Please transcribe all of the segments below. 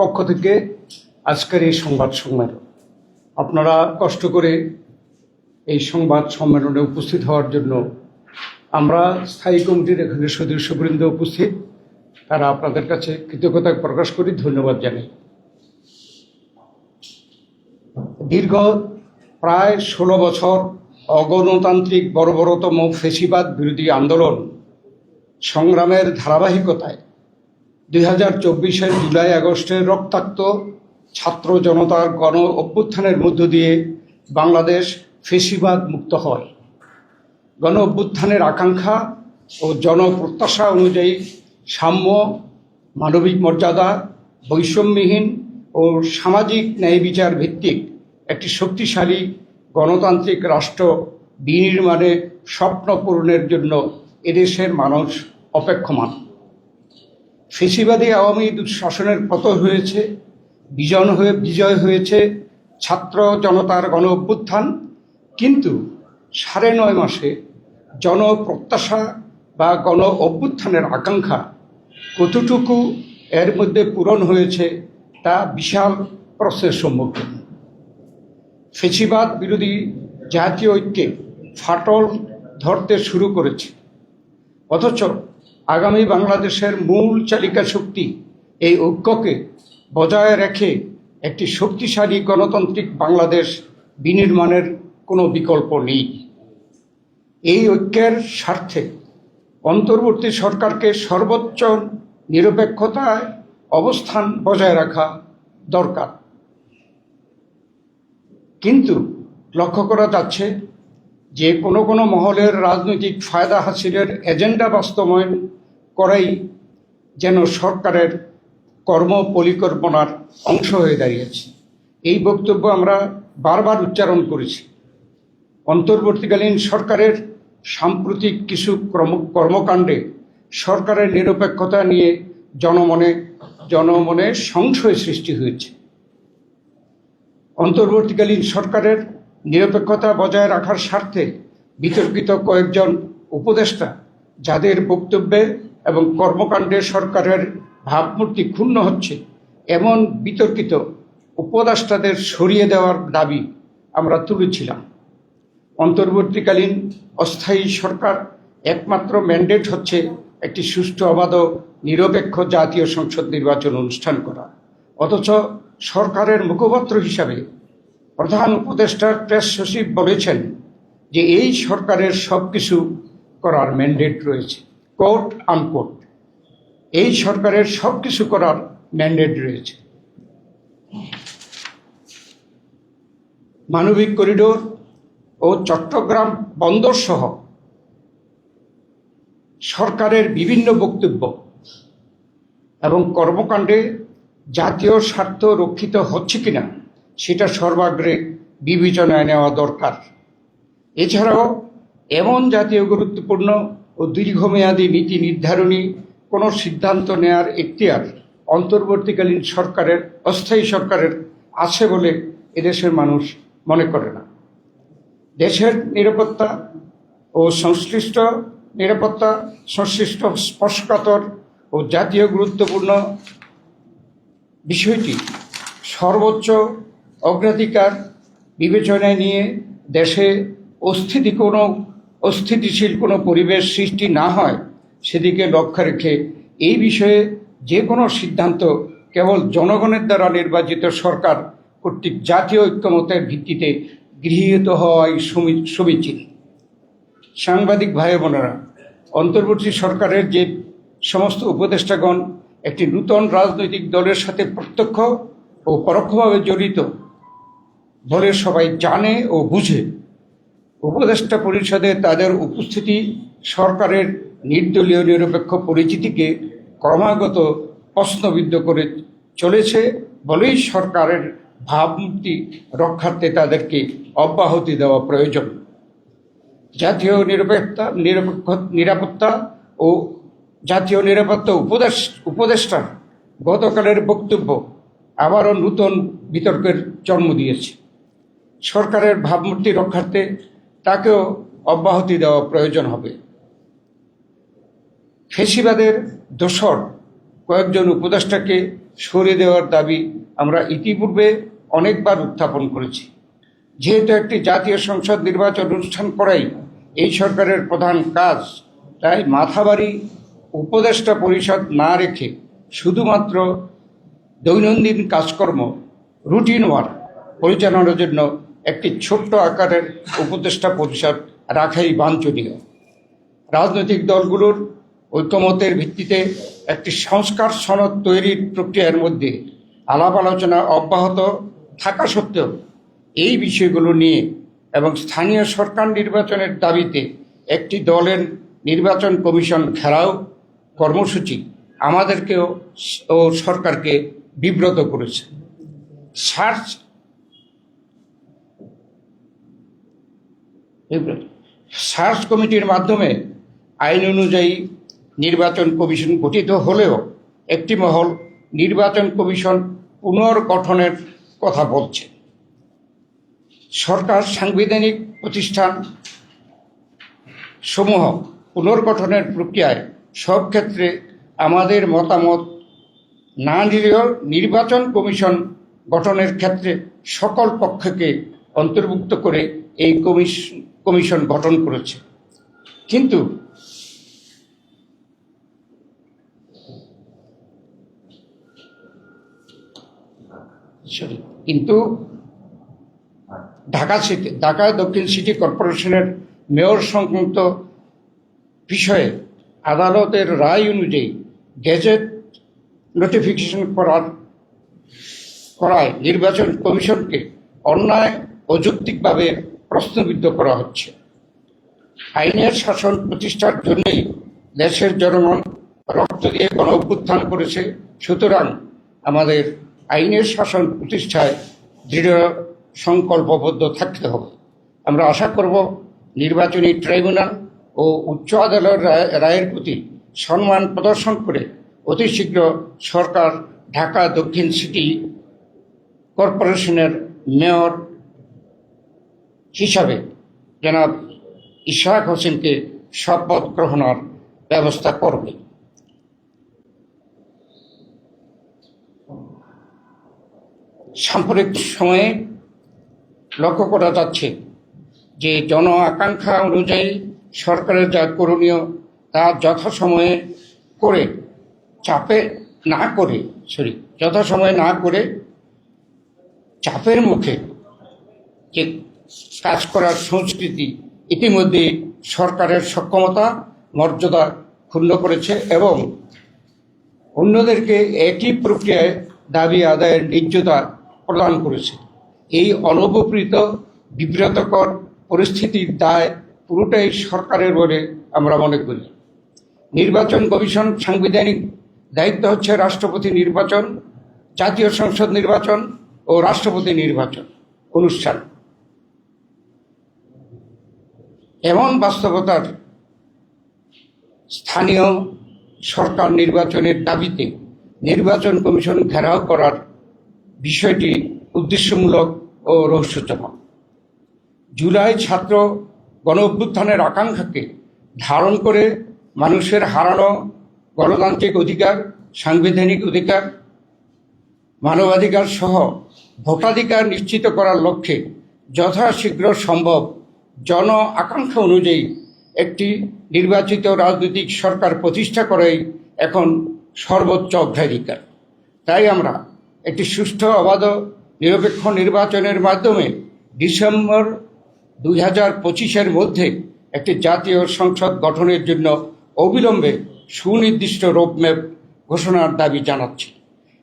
পক্ষ থেকে আজকের এই সংবাদ সম্মেলন। আপনারা কষ্ট করে এই সংবাদ সম্মেলনে উপস্থিত হওয়ার জন্য আমরা স্থায়ী কমিটির এখানে সদস্যবৃন্দ উপস্থিত, তারা আপনাদের কাছে কৃতজ্ঞতা প্রকাশ করি, ধন্যবাদ জানাই। দীর্ঘ প্রায় ষোলো বছর অগণতান্ত্রিক বর্বরতম ফেসিবাদ বিরোধী আন্দোলন সংগ্রামের ধারাবাহিকতায় দুই হাজার জুলাই আগস্টের রক্তাক্ত ছাত্র জনতার গণ অভ্যুত্থানের মধ্য দিয়ে বাংলাদেশ ফেসিবাদ মুক্ত হয়। গণ অভ্যুত্থানের আকাঙ্ক্ষা ও জনপ্রত্যাশা অনুযায়ী সাম্য, মানবিক মর্যাদা, বৈষম্যহীন ও সামাজিক ন্যায় বিচার ভিত্তিক একটি শক্তিশালী গণতান্ত্রিক রাষ্ট্র বিনির্মাণে স্বপ্ন পূরণের জন্য এদেশের মানুষ অপেক্ষমান। ফেসিবাদী আওয়ামী দুঃশাসনের পতন হয়েছে? বিজন হয়ে বিজয় হয়েছে ছাত্র জনতার গণ অভ্যুত্থান। কিন্তু সাড়ে নয় মাসে জনপ্রত্যাশা বা গণ অভ্যুত্থানের আকাঙ্ক্ষা কতটুকু এর মধ্যে পূরণ হয়েছে তা বিশাল প্রশ্নের সম্মুখীন। ফেসিবাদ বিরোধী জাতীয় ঐক্যে ফাটল ধরতে শুরু করেছে। অথচ আগামী বাংলাদেশের মূল চালিকা শক্তি এই ঐক্যকে বজায় রেখে একটি শক্তিশালী গণতান্ত্রিক বাংলাদেশ বিনির্মাণের কোনো বিকল্প নেই। এই ঐক্যের স্বার্থে অন্তর্বর্তী সরকারকে সর্বোচ্চ নিরপেক্ষতায় অবস্থান বজায় রাখা দরকার। কিন্তু লক্ষ্য করা যাচ্ছে যে কোনো কোনো মহলের রাজনৈতিক ফায়দা হাসিলের এজেন্ডা বাস্তবায়ন করাই যেন সরকারের কর্ম পরিকল্পনার অংশ হয়ে দাঁড়িয়েছে। এই বক্তব্য আমরা বারবার উচ্চারণ করেছি। অন্তর্বর্তীকালীন সরকারের সাম্প্রতিক কিছু ক্রম, কর্মকাণ্ডে সরকারের নিরপেক্ষতা নিয়ে জনমনে জনমনে সংশয় সৃষ্টি হয়েছে। অন্তর্বর্তীকালীন সরকারের নিরপেক্ষতা বজায় রাখার স্বার্থে বিতর্কিত কয়েকজন উপদেষ্টা যাদের বক্তব্যে এবং কর্মকাণ্ডে সরকারের ভাবমূর্তি ক্ষুণ্ণ হচ্ছে, এমন বিতর্কিত উপদেষ্টাদের সরিয়ে দেওয়ার দাবি আমরা তুলেছিলাম। অন্তর্বর্তীকালীন অস্থায়ী সরকার একমাত্র ম্যান্ডেট হচ্ছে একটি সুষ্ঠু, অবাধ, নিরপেক্ষ জাতীয় সংসদ নির্বাচন অনুষ্ঠান করা। অথচ সরকারের মুখপাত্র হিসাবে প্রধান উপদেষ্টার প্রেস সচিব বলেছেন যে এই সরকারের সব কিছু করার ম্যান্ডেট রয়েছে কোর্ট আনকোর্ট এই সরকারের সব কিছু করার ম্যান্ডেট রয়েছে। মানবিক করিডোর ও চট্টগ্রাম বন্দর সহ সরকারের বিভিন্ন বক্তব্য এবং কর্মকাণ্ডে জাতীয় স্বার্থ রক্ষিত হচ্ছে কিনা সেটা সর্বাগ্রে বিবেচনায় নেওয়া দরকার। এছাড়াও এমন জাতীয় গুরুত্বপূর্ণ ও দীর্ঘমেয়াদী নীতি নির্ধারণী কোনো সিদ্ধান্ত নেয়ার এখতিয়ার অন্তর্বর্তীকালীন সরকারের, অস্থায়ী সরকারের আছে বলে এদেশের মানুষ মনে করে না। দেশের নিরাপত্তা ও সংশ্লিষ্ট নিরাপত্তা, সংশ্লিষ্ট স্পর্শকাতর ও জাতীয় গুরুত্বপূর্ণ বিষয়টি সর্বোচ্চ অগ্রাধিকার বিবেচনায় নিয়ে দেশে অস্থিতি কোনো, অস্থিতিশীল কোনো পরিবেশ সৃষ্টি না হয়, সেদিকে লক্ষ্য রেখে এই বিষয়ে যে কোনো সিদ্ধান্ত কেবল জনগণের দ্বারা নির্বাচিত সরকার কর্তৃক জাতীয় ঐক্যমতের ভিত্তিতে গৃহীত হওয়াই সমী- সমীচীন। সাংবাদিক ভাই বোনেরা, অন্তর্বর্তী সরকারের যে সমস্ত উপদেষ্টাগণ একটি নূতন রাজনৈতিক দলের সাথে প্রত্যক্ষ ও পরোক্ষভাবে জড়িত বলে সবাই জানে ও বুঝে। উপদেষ্টা পরিষদে তাদের উপস্থিতি, সরকারের নির্দলীয় নিরপেক্ষ পরিচিতিকে ক্রমাগত প্রশ্নবিদ্ধ করে চলেছে বলেই সরকারের ভাবমূর্তি রক্ষার্থে তাদেরকে অব্যাহতি দেওয়া প্রয়োজন। জাতীয় নিরপেক্ষতা নিরপেক্ষ, নিরাপত্তা ও জাতীয় নিরাপত্তা উপদেশ, উপদেষ্টার গতকালের বক্তব্য আবারও নূতন বিতর্কের জন্ম দিয়েছে। সরকারের ভাবমূর্তি রক্ষার্থে তাকেও অব্যাহতি দেওয়া প্রয়োজন হবে। ফেসিবাদের দোসর কয়েকজন উপদেষ্টাকে সরিয়ে দেওয়ার দাবি আমরা ইতিপূর্বে অনেকবার উত্থাপন করেছি। যেহেতু একটি জাতীয় সংসদ নির্বাচন অনুষ্ঠান করাই এই সরকারের প্রধান কাজ, তাই মাথাবাড়ি উপদেষ্টা পরিষদ না রেখে শুধুমাত্র দৈনন্দিন কাজকর্ম, রুটিন ওয়ার্ক পরিচালনার জন্য একটি ছোট্ট আকারের উপদেষ্টা পরিষদ রাখাই বাঞ্ছনীয়। রাজনৈতিক দলগুলোর ঐক্যমতের ভিত্তিতে একটি সংস্কার সনদ তৈরির প্রক্রিয়ার মধ্যে আলাপ আলোচনা অব্যাহত থাকা সত্ত্বেও এই বিষয়গুলো নিয়ে এবং স্থানীয় সরকার নির্বাচনের দাবিতে একটি দলের নির্বাচন কমিশন ঘেরাও কর্মসূচি আমাদেরকেও ও সরকারকে বিব্রত করেছে। সার্চ সার্চ কমিটির মাধ্যমে আইন অনুযায়ী নির্বাচন কমিশন গঠিত হলেও একটি মহল নির্বাচন কমিশন পুনর্গঠনের কথা বলছে। সরকার সাংবিধানিক প্রতিষ্ঠান সমূহ পুনর্গঠনের প্রক্রিয়ায় সব ক্ষেত্রে আমাদের মতামত না নিলেও নির্বাচন কমিশন গঠনের ক্ষেত্রে সকল পক্ষকে অন্তর্ভুক্ত করে এই কমিশন কমিশন গঠন করেছে। কিন্তু কিন্তু ঢাকা সিটি, ঢাকা দক্ষিণ সিটি কর্পোরেশনের মেয়র সংক্রান্ত বিষয়ে আদালতের রায় অনুযায়ী গেজেট নোটিফিকেশন করার, করায় নির্বাচন কমিশনকে অন্যায় অযৌক্তিকভাবে প্রশ্নবিদ্ধ করা হচ্ছে। আইনের শাসন প্রতিষ্ঠার জন্যই দেশের জনগণ রক্ত দিয়ে গণ অভ্যুত্থান করেছে। সুতরাং আমাদের আইনের শাসন প্রতিষ্ঠায় দৃঢ় সংকল্পবদ্ধ থাকতে হবে। আমরা আশা করব নির্বাচনী ট্রাইব্যুনাল ও উচ্চ আদালতের রায়- রায়ের প্রতি সম্মান প্রদর্শন করে অতি শীঘ্র সরকার ঢাকা দক্ষিণ সিটি কর্পোরেশনের মেয়র হিসাবে জনাব ইশাক হোসেনকে শপথ গ্রহণের ব্যবস্থা করবে। সাম্প্রতিক সময়ে লক্ষ্য করা যাচ্ছে যে জন আকাঙ্ক্ষা অনুযায়ী সরকারের যা করণীয় তা যথাসময়ে করে চাপে না করে সরি যথাসময়ে না করে চাপের মুখে যে কাজ করার সংস্কৃতি ইতিমধ্যে সরকারের সক্ষমতা, মর্যাদা ক্ষুণ্ণ করেছে এবং অন্যদেরকে একই প্রক্রিয়ায় দাবি আদায়ের নির্যতা প্রদান করেছে। এই অনুপকৃত বিব্রতকর পরিস্থিতির দায় পুরোটাই সরকারের বলে আমরা মনে করি। নির্বাচন কমিশন সাংবিধানিক দায়িত্ব হচ্ছে রাষ্ট্রপতি নির্বাচন, জাতীয় সংসদ নির্বাচন ও রাষ্ট্রপতি নির্বাচন অনুষ্ঠান। এমন বাস্তবতার স্থানীয় সরকার নির্বাচনের দাবিতে নির্বাচন কমিশন ঘেরাও করার বিষয়টি উদ্দেশ্যমূলক ও রহস্যজনক। জুলাই ছাত্র গণ অভ্যুত্থানের আকাঙ্ক্ষাকে ধারণ করে মানুষের হারানো গণতান্ত্রিক অধিকার, সাংবিধানিক অধিকার, মানবাধিকার সহ ভোটাধিকার নিশ্চিত করার লক্ষ্যে যথাশীঘ্র সম্ভব জন আকাঙ্ক্ষা অনুযায়ী একটি নির্বাচিত রাজনৈতিক সরকার প্রতিষ্ঠা করাই এখন সর্বোচ্চ অগ্রাধিকার। তাই আমরা একটি সুষ্ঠু, অবাধ, নিরপেক্ষ নির্বাচনের মাধ্যমে ডিসেম্বর দুই হাজার পঁচিশের মধ্যে একটি জাতীয় সংসদ গঠনের জন্য অবিলম্বে সুনির্দিষ্ট রোডম্যাপ ঘোষণার দাবি জানাচ্ছি।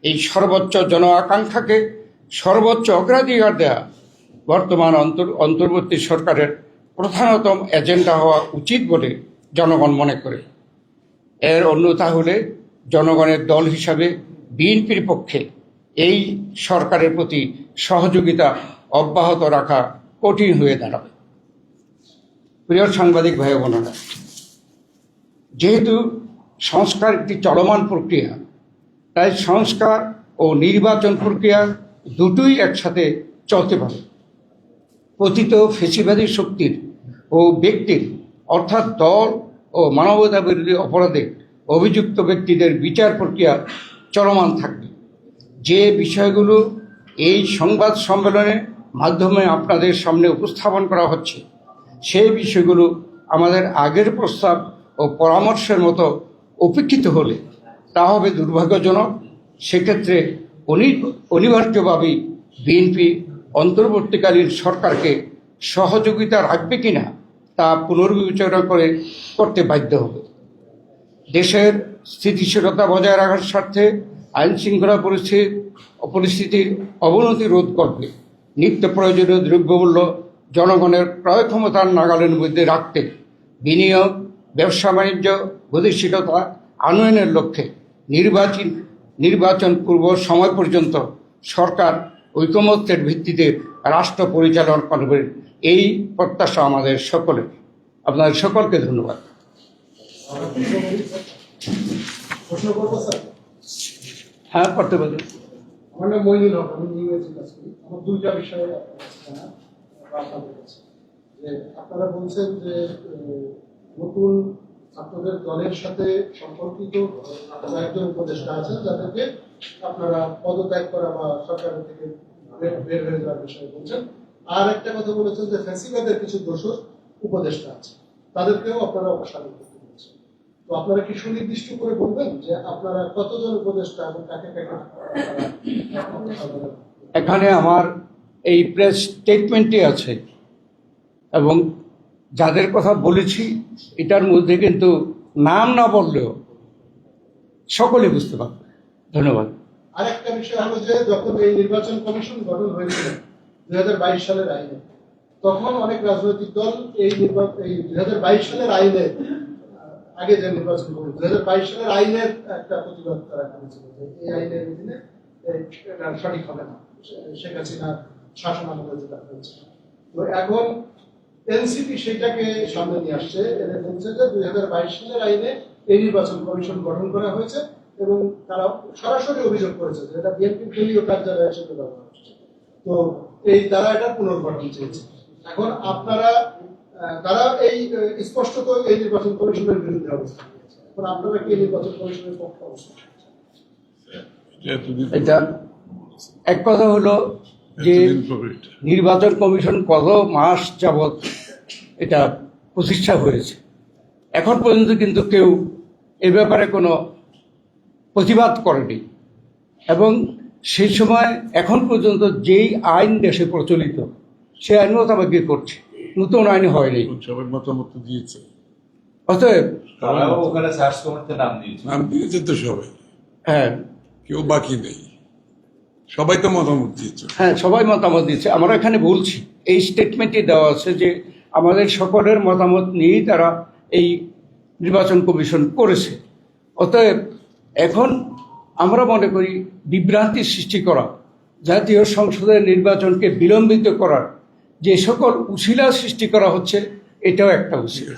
এই সর্বোচ্চ জন আকাঙ্ক্ষাকে সর্বোচ্চ অগ্রাধিকার দেয়া বর্তমান অন্তর, অন্তর্বর্তী সরকারের প্রধানতম এজেন্ডা হওয়া উচিত বলে জনগণ মনে করে। এর অন্যথা হলে জনগণের দল হিসাবে বিএনপির পক্ষে এই সরকারের প্রতি সহযোগিতা অব্যাহত রাখা কঠিন হয়ে দাঁড়াবে। প্রিয় সাংবাদিক ভাই বোনেরা, যেহেতু সংস্কার একটি চলমান প্রক্রিয়া, তাই সংস্কার ও নির্বাচন প্রক্রিয়া দুটোই একসাথে চলতে পারে। পতিত ফেসিবাদী শক্তির ও ব্যক্তির, অর্থাৎ দল ও মানবতা বিরোধী অপরাধে অভিযুক্ত ব্যক্তিদের বিচার প্রক্রিয়া চলমান থাকবে। যে বিষয়গুলো এই সংবাদ সম্মেলনের মাধ্যমে আপনাদের সামনে উপস্থাপন করা হচ্ছে, সেই বিষয়গুলো আমাদের আগের প্রস্তাব ও পরামর্শের মতো উপেক্ষিত হলে তা হবে দুর্ভাগ্যজনক। সেক্ষেত্রে অনি- অনিবার্যভাবেই বিএনপি অন্তর্বর্তীকালীন সরকারকে সহযোগিতা রাখবে কিনা তা পুনর্বিবেচনা করে করতে বাধ্য হবে। দেশের স্থিতিশীলতা বজায় রাখার স্বার্থে আইন শৃঙ্খলা পরিস্থিতি পরিস্থিতির অবনতি রোধ করবে নিত্য প্রয়োজনীয় দ্রব্যমূল্য জনগণের ক্রয় ক্ষমতার নাগালের মধ্যে রাখতে বিনিয়োগ, ব্যবসা বাণিজ্য, গতিশীলতা আনয়নের লক্ষ্যে নির্বাচন নির্বাচন পূর্ব সময় পর্যন্ত সরকার ঐকমত্যের ভিত্তিতে রাষ্ট্র পরিচালনা করবে এই প্রত্যাশা আমাদের সকলের। আপনাদের সকলকে ধন্যবাদ। হ্যাঁ করতে পারেন আমার নাম মইনুল হক, আমি আমার দুইটা বিষয়ে আপনাদের কাছে। যে আপনারা বলছেন যে নতুন আপনাদের দলের সাথে সম্পর্কিত কয়েকজন উপদেষ্টা আছেন যাদেরকে আপনারা পদত্যাগ করা বা সরকারের থেকে বের হয়ে যাওয়ার বিষয়ে বলছেন। আর একটা কথা বলেছেন যে ফ্যাসিবাদের কিছু দোষর উপদেষ্টা আছে। তাদেরকেও আপনারা অপসারণ করতে বলছেন। তো আপনারা কি সুনির্দিষ্ট করে বলবেন যে আপনারা কতজন উপদেষ্টা এবং কাকে কাকে এখানে আমার এই প্রেস স্টেটমেন্টে আছে এবং যাদের কথা বলেছি এটার মধ্যে কিন্তু নাম না বললেও সকলে বুঝতে পারবে। ধন্যবাদ। আরেকটা বিষয় হলো যে যখন এই নির্বাচন কমিশন গঠন হয়েছিল দুই হাজার বাইশ সালের আইনে। তখন অনেক রাজনৈতিক দল এই নির্বাচন, এই দুই হাজার বাইশ সালের আইনে আগে যে নির্বাচন দুই হাজার বাইশ সালের আইনের একটা প্রতিবাদ তারা করেছিল যে এই আইনের অধীনে সঠিক হবে না। শেখ হাসিনার শাসন আমলে যেটা হয়েছে। তো এখন এনসিপি সেটাকে সামনে নিয়ে আসছে। এদের বলছে যে দুই হাজার বাইশ সালের আইনে এই নির্বাচন কমিশন গঠন করা হয়েছে এবং তারা সরাসরি অভিযোগ করেছে যে এটা বিএনপি দলীয় কার্যালয় হিসেবে ব্যবহার হচ্ছে। তো এই তারা এটা পুনর্গঠন চেয়েছে এখন আপনারা তারা এই স্পষ্টত এই নির্বাচন কমিশনের বিরুদ্ধে অবস্থান নিয়েছে। এখন আপনারা কি নির্বাচন কমিশনের পক্ষে অবস্থান এটা এক কথা হলো যে। নির্বাচন কমিশন কত মাস যাবৎ এটা প্রতিষ্ঠা হয়েছে। এখন পর্যন্ত কিন্তু কেউ এ ব্যাপারে কোনো প্রতিবাদ করেনি। এবং সেই সময় এখন পর্যন্ত যেই আইন দেশে প্রচলিত সে আইন মোতাবেকই করছে। নতুন আইন হয়নি। সবার মতামত দিয়েছে। অতএব ওখানে সার্চ নাম দিয়েছে। নাম দিয়েছে তো সবাই। হ্যাঁ। কেউ বাকি নেই। সবাই তো মতামত দিয়েছে। হ্যাঁ সবাই মতামত দিচ্ছে আমরা এখানে বলছি এই স্টেটমেন্টে দেওয়া আছে যে আমাদের সকলের মতামত নিয়েই তারা এই নির্বাচন কমিশন করেছে। অতএব এখন আমরা মনে করি বিভ্রান্তি সৃষ্টি করা, জাতীয় সংসদের নির্বাচনকে বিলম্বিত করার যে সকল উশিলা সৃষ্টি করা হচ্ছে, এটাও একটা উশিলা।